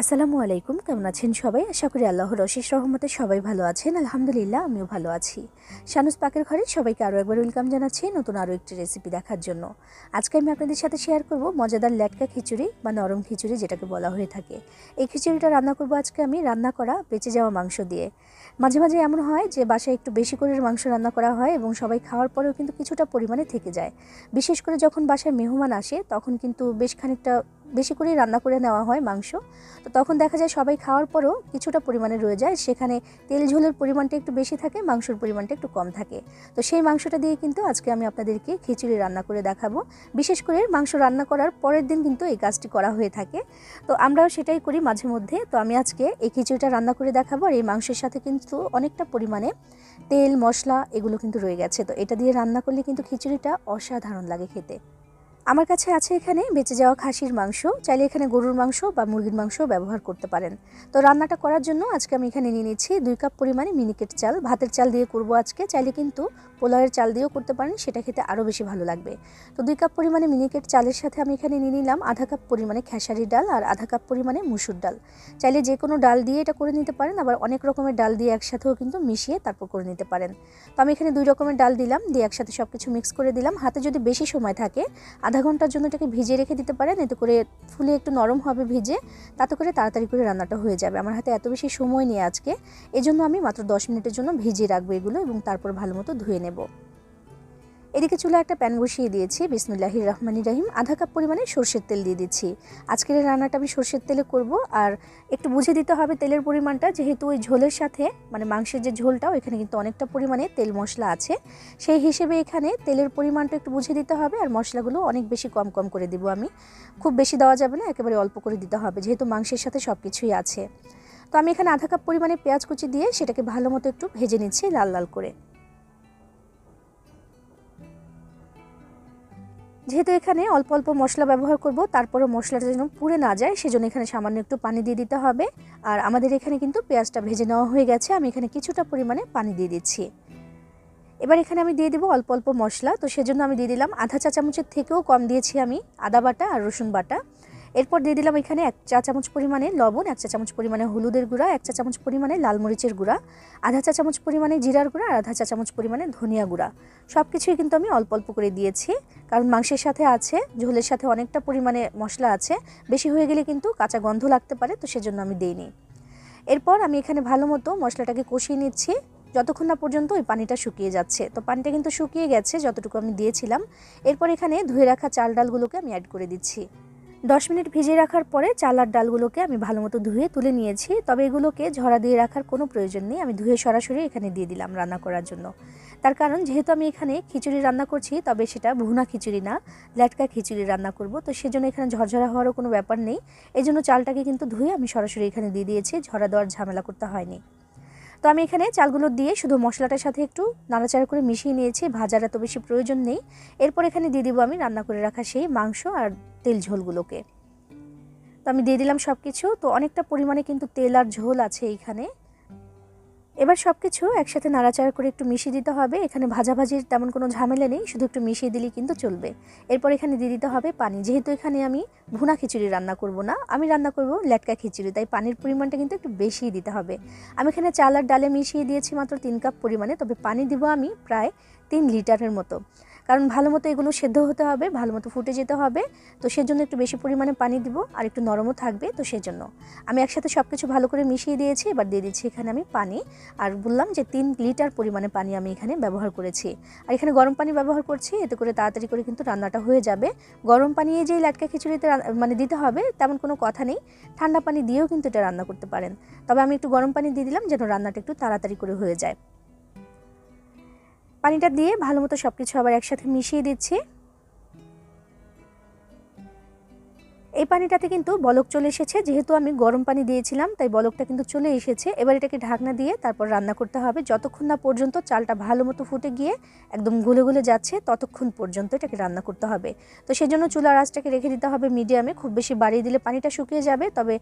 আসসালামু আলাইকুম, কেমন আছেন সবাই? আশা করি আল্লাহর অশেষ রহমতে সবাই ভালো আছেন। আলহামদুলিল্লাহ, আমিও ভালো আছি। শানুস পাকের ঘরে সবাইকে আরও একবার ওয়েলকাম জানাচ্ছি নতুন আরও একটি রেসিপি দেখার জন্য। আজকে আমি আপনাদের সাথে শেয়ার করব মজাদার ল্যাটকা খিচুড়ি বা নরম খিচুড়ি যেটাকে বলা হয়ে থাকে। এই খিচুড়িটা রান্না করব আজকে আমি রান্না করা বেঁচে যাওয়া মাংস দিয়ে। মাঝে মাঝে এমন হয় যে বাসায় একটু বেশি করে মাংস রান্না করা হয় এবং সবাই খাওয়ার পরেও কিন্তু কিছুটা পরিমাণে থেকে যায়। বিশেষ করে যখন বাসায় মেহমান আসে তখন কিন্তু বেশ খানিকটা বেশি করেই রান্না করে নেওয়া হয় মাংস। তো তখন দেখা যায় সবাই খাওয়ার পরও কিছুটা পরিমাণে রয়ে যায়। সেখানে তেল ঝোলের পরিমাণটা একটু বেশি থাকে, মাংসের পরিমাণটা একটু কম থাকে। তো সেই মাংসটা দিয়ে কিন্তু আজকে আমি আপনাদেরকে খিচুড়ি রান্না করে দেখাবো। বিশেষ করে মাংস রান্না করার পরের দিন কিন্তু এই কাজটি করা হয়ে থাকে। তো আমরাও সেটাই করি মাঝে মধ্যে। তো আমি আজকে এই খিচুড়িটা রান্না করে দেখাবো আর এই মাংসের সাথে কিন্তু অনেকটা পরিমাণে তেল, মশলা এগুলো কিন্তু রয়ে গেছে। তো এটা দিয়ে রান্না করলে কিন্তু খিচুড়িটা অসাধারণ লাগে খেতে। আমার কাছে আছে এখানে বেঁচে যাওয়া খাসির মাংস। চাইলে এখানে গরুর মাংস বা মুরগির মাংস ব্যবহার করতে পারেন। তো রান্নাটা করার জন্য আজকে আমি এখানে নিয়ে নিচ্ছি দুই কাপ পরিমাণে মিনিকেট চাল। ভাতের চাল দিয়ে করব আজকে। চাইলে কিন্তু পোলাওয়ের চাল দিয়েও করতে পারেন, সেটা খেতে আরও বেশি ভালো লাগবে। তো দুই কাপ পরিমাণে মিনিকেট চালের সাথে আমি এখানে নিয়ে নিলাম আধা কাপ পরিমাণে খেসারি ডাল আর আধা কাপ পরিমাণে মুসুর ডাল। চাইলে যে কোনো ডাল দিয়ে এটা করে নিতে পারেন, আবার অনেক রকমের ডাল দিয়ে একসাথেও কিন্তু মিশিয়ে তারপর করে নিতে পারেন। তো আমি এখানে দুই রকমের ডাল দিলাম, দিয়ে একসাথে সব কিছু মিক্স করে দিলাম। হাতে যদি বেশি সময় থাকে, আধা ঘণ্টার জন্য এটাকে ভিজে রেখে দিতে পারেন। এতে করে ফুলে একটু নরম হবে ভিজে। তাতে করে তাড়াতাড়ি করে রান্নাটা হয়ে যাবে। আমার হাতে এত বেশি সময় নেই আজকে। এজন্য আমি মাত্র দশ মিনিটের জন্য ভিজিয়ে রাখব এগুলো এবং তারপর ভালো মতো ধুয়ে নেব। এদিকে চুলা একটা প্যান বসিয়ে দিয়েছি। বিসমুল্লাহির রহমানি রাহিম। আধা কাপ পরিমাণে সর্ষের তেল দিয়ে দিচ্ছি। আজকের রান্নাটা আমি সর্ষের তেলে করব। আর একটু বুঝে দিতে হবে তেলের পরিমাণটা। যেহেতু ওই ঝোলের সাথে মানে মাংসের যে ঝোলটাও এখানে কিন্তু অনেকটা পরিমাণে তেল মশলা আছে। সেই হিসেবে এখানে তেলের পরিমাণটা একটু বুঝে দিতে হবে আর মশলাগুলো অনেক বেশি কম কম করে দিব আমি। খুব বেশি দেওয়া যাবে না, একেবারে অল্প করে দিতে হবে, যেহেতু মাংসের সাথে সব কিছুই আছে। তো আমি এখানে আধা কাপ পরিমাণে পেঁয়াজ কুচি দিয়ে সেটাকে ভালো মতো একটু ভেজে নিচ্ছি লাল লাল করে। যেহেতু এখানে অল্প অল্প মশলা ব্যবহার করব তারপরে মশলাটা যেন পুড়ে না যায়, সেজন্য এখানে সামান্য একটু পানি দিয়ে দিতে হবে। আর আমাদের এখানে কিন্তু পেঁয়াজটা ভেজে নেওয়া হয়ে গেছে, আমি এখানে কিছুটা পরিমাণে পানি দিয়ে দিচ্ছি। এবার এখানে আমি দিয়ে দেবো অল্প অল্প মশলা, তো সেজন্য আমি দিয়ে দিলাম আধা চা চামচের থেকেও কম দিয়েছি আমি আদা বাটা আর রসুন বাটা। এরপর দিয়ে দিলাম এখানে এক চা চামচ পরিমাণে লবণ, এক চা চামচ পরিমাণে হলুদের গুঁড়া, এক চা চামচ পরিমাণে লাল মরিচের গুঁড়া, আধা চা চামচ পরিমাণে জিরার গুঁড়া আর আধা চা চামচ পরিমাণে ধনিয়া গুঁড়া। সব কিছুই কিন্তু আমি অল্প অল্প করে দিয়েছি, কারণ মাংসের সাথে আছে, ঝোলের সাথে অনেকটা পরিমাণে মশলা আছে, বেশি হয়ে গেলে কিন্তু কাঁচা গন্ধ লাগতে পারে, তো সেজন্য আমি দিইনি। এরপর আমি এখানে ভালো মতো মশলাটাকে কষিয়ে নিচ্ছি, যতক্ষণ না পর্যন্ত ওই পানিটা শুকিয়ে যাচ্ছে। তো পানিটা কিন্তু শুকিয়ে গেছে, যতটুকু আমি দিয়েছিলাম। এরপর এখানে ধুয়ে রাখা চাল ডালগুলোকে আমি অ্যাড করে দিচ্ছি। দশ মিনিট ভিজিয়ে রাখার পরে চাল আর ডালগুলোকে আমি ভালো মতো ধুয়ে তুলে নিয়েছি। তবে এগুলোকে ঝরা দিয়ে রাখার কোনো প্রয়োজন নেই। আমি ধুয়ে সরাসরি এখানে দিয়ে দিলাম রান্না করার জন্য। তার কারণ, যেহেতু আমি এখানে খিচুড়ি রান্না করছি, তবে সেটা ভুনা খিচুড়ি না ল্যাটকা খিচুড়ি রান্না করব। তো সেজন্য এখানে ঝরঝরা হওয়ারও কোনো ব্যাপার নেই। এই জন্য চালটাকে কিন্তু ধুয়ে আমি সরাসরি এখানে দিয়ে দিয়েছি। ঝরা দেওয়ার ঝামেলা করতে হয়নি। তো আমি এখানে চালগুলো দিয়ে শুধু মশলাটার সাথে একটু নাড়াচাড়া করে মিশিয়ে নিয়েছি ভাজার এত বেশি প্রয়োজন নেই। এরপর এখানে দিয়ে দিব আমি রান্না করে রাখা সেই মাংস আর তেল ঝোলগুলোকে। তো আমি দিয়ে দিলাম সব কিছু তো অনেকটা পরিমাণে কিন্তু তেল আর ঝোল আছে এইখানে এবার সব কিছু একসাথে নাড়াচাড়া করে একটু মিশিয়ে দিতে হবে। এখানে ভাজাভাজির তেমন কোনো ঝামেলা নেই, শুধু একটু মিশিয়ে দিলেই কিন্তু চলবে। এরপর এখানে দিয়ে দিতে হবে পানি। যেহেতু এখানে আমি ভুনা খিচুড়ি রান্না করব না, আমি রান্না করব লেটকা খিচুড়ি, তাই পানির পরিমাণটা কিন্তু একটু বেশিই দিতে হবে। আমি এখানে চাল আর ডালে মিশিয়ে দিয়েছি মাত্র তিন কাপ পরিমাণে, তবে পানি দিব আমি প্রায় তিন লিটারের মতো। কারণ ভালো মতো এগুলো সেদ্ধ হতে হবে, ভালো মতো ফুটে যেতে হবে। তো সেজন্য একটু বেশি পরিমাণে পানি দিব আর একটু নরমও থাকবে, তো সেজন্য। আমি একসাথে সব কিছু ভালো করে মিশিয়ে দিয়েছি, এবার দিয়ে দিচ্ছি এখানে আমি পানি। আর বললাম যে তিন লিটার পরিমাণে পানি আমি এখানে ব্যবহার করেছি। আর এখানে গরম পানি ব্যবহার করছি, এতে করে তাড়াতাড়ি করে কিন্তু রান্নাটা হয়ে যাবে। গরম পানি যেই লাটকা খিচুড়িতে মানে দিতে হবে, তেমন কোনো কথা নেই। ঠান্ডা পানি দিয়েও কিন্তু এটা রান্না করতে পারেন। তবে আমি একটু গরম পানি দিয়ে দিলাম যেন রান্নাটা একটু তাড়াতাড়ি করে হয়ে যায়। পানিটা দিয়ে ভালো মতো সব কিছু আবার একসাথে মিশিয়ে দিচ্ছি। এই পানিটাতে কিন্তু বলক চলে এসেছে। যেহেতু আমি গরম পানি দিয়েছিলাম, তাই বলকটা কিন্তু চলে এসেছে। এবার এটাকে ঢাকনা দিয়ে তারপর রান্না করতে হবে। যতক্ষণ না পর্যন্ত চালটা ভালো মতো ফুটে গিয়ে একদম গুলে গুলে যাচ্ছে, ততক্ষণ পর্যন্ত এটাকে রান্না করতে হবে। তো সেই জন্য চুলার আঁচটাকে রেখে দিতে হবে মিডিয়ামে। খুব বেশি বাড়িয়ে দিলে পানিটা শুকিয়ে যাবে, তবে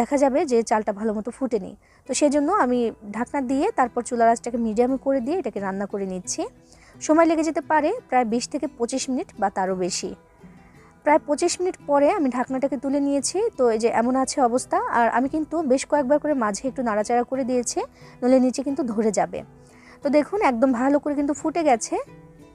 দেখা যাবে যে চালটা ভালো মতো ফুটেনি। তো সেই জন্য আমি ঢাকনা দিয়ে তারপর চুলার আঁচটাকে মিডিয়ামে করে দিয়ে এটাকে রান্না করে নিচ্ছি। সময় লেগে যেতে পারে, প্রায় বিশ থেকে পঁচিশ মিনিট বা তারও বেশি। প্রায় পঁচিশ মিনিট পরে আমি ঢাকনাটাকে তুলে নিয়েছি। তো এই যে এমন আছে অবস্থা। আর আমি কিন্তু বেশ কয়েকবার করে মাঝে একটু নাড়াচাড়া করে দিয়েছি নলে নিচে কিন্তু ধরে যাবে। তো দেখুন, একদম ভালো করে কিন্তু ফুটে গেছে।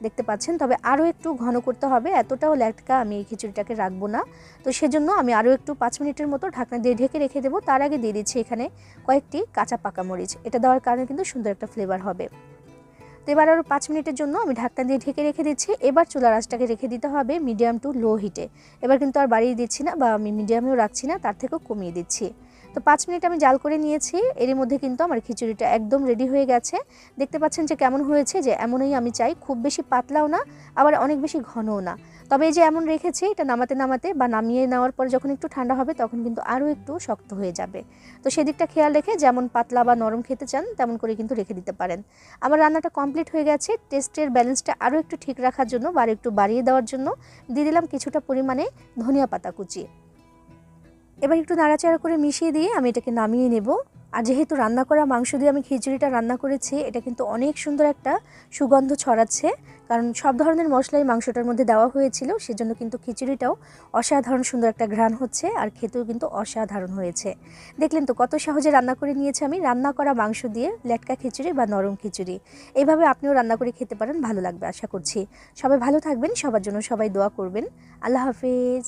দেখতে পাচ্ছেন? তবে আরও একটু ঘন করতে হবে। এতটাও ল্যাটকা আমি এই খিচুড়িটাকে রাখব না। তো সেজন্য আমি আরও একটু পাঁচ মিনিটের মতো ঢাকনা দিয়ে ঢেকে রেখে দেবো। তার আগে দিয়ে দিচ্ছি এখানে কয়েকটি কাঁচা পাকা মরিচ। এটা দেওয়ার কারণে কিন্তু সুন্দর একটা ফ্লেভার হবে। এবার আরও পাঁচ মিনিটের জন্য আমি ঢাকনা দিয়ে ঢেকে রেখে দিচ্ছি। এবার চুলা রাসটাকে রেখে দিতে হবে মিডিয়াম টু লো হিটে এবার কিন্তু আর বাড়িয়ে দিচ্ছি না বা আমি মিডিয়ামেও রাখছি না, তার থেকেও কমিয়ে দিচ্ছি। তো পাঁচ মিনিট আমি জাল করে নিয়েছি, এরই মধ্যে কিন্তু আমার খিচুড়িটা একদম রেডি হয়ে গেছে। দেখতে পাচ্ছেন যে কেমন হয়েছে, যে এমনই আমি চাই, খুব বেশি পাতলাও না, আবার অনেক বেশি ঘনও না। তবে এই যে এমন রেখেছি, এটা নামাতে নামাতে বা নামিয়ে নেওয়ার পর যখন একটু ঠান্ডা হবে তখন কিন্তু আরও একটু শক্ত হয়ে যাবে। তো সেদিকটা খেয়াল রেখে যেমন পাতলা বা নরম খেতে চান তেমন করে কিন্তু রেখে দিতে পারেন। আমার রান্নাটা কমপ্লিট হয়ে গেছে, টেস্টের ব্যালেন্সটা আরও একটু ঠিক রাখার জন্য বা আরও একটু বাড়িয়ে দেওয়ার জন্য দিয়ে দিলাম কিছুটা পরিমাণে ধনিয়া পাতা কুচি। এবার একটু নাড়াচাড়া করে মিশিয়ে দিয়ে আমি এটাকে নামিয়ে নেব। আর যেহেতু রান্না করা মাংস দিয়ে আমি খিচুড়িটা রান্না করেছি, এটা কিন্তু অনেক সুন্দর একটা সুগন্ধ ছড়াচ্ছে। কারণ সব ধরনের মশলাই মাংসটার মধ্যে দেওয়া হয়েছিল, সেজন্য কিন্তু খিচুড়িটাও অসাধারণ সুন্দর একটা ঘ্রাণ হচ্ছে আর খেতেও কিন্তু অসাধারণ হয়েছে। দেখলেন তো কত সহজে রান্না করে নিয়েছি আমি, রান্না করা মাংস দিয়ে লেটকা খিচুড়ি বা নরম খিচুড়ি। এইভাবে আপনিও রান্না করে খেতে পারেন, ভালো লাগবে আশা করছি। সবাই ভালো থাকবেন, সবার জন্য সবাই দোয়া করবেন। আল্লাহ হাফেজ।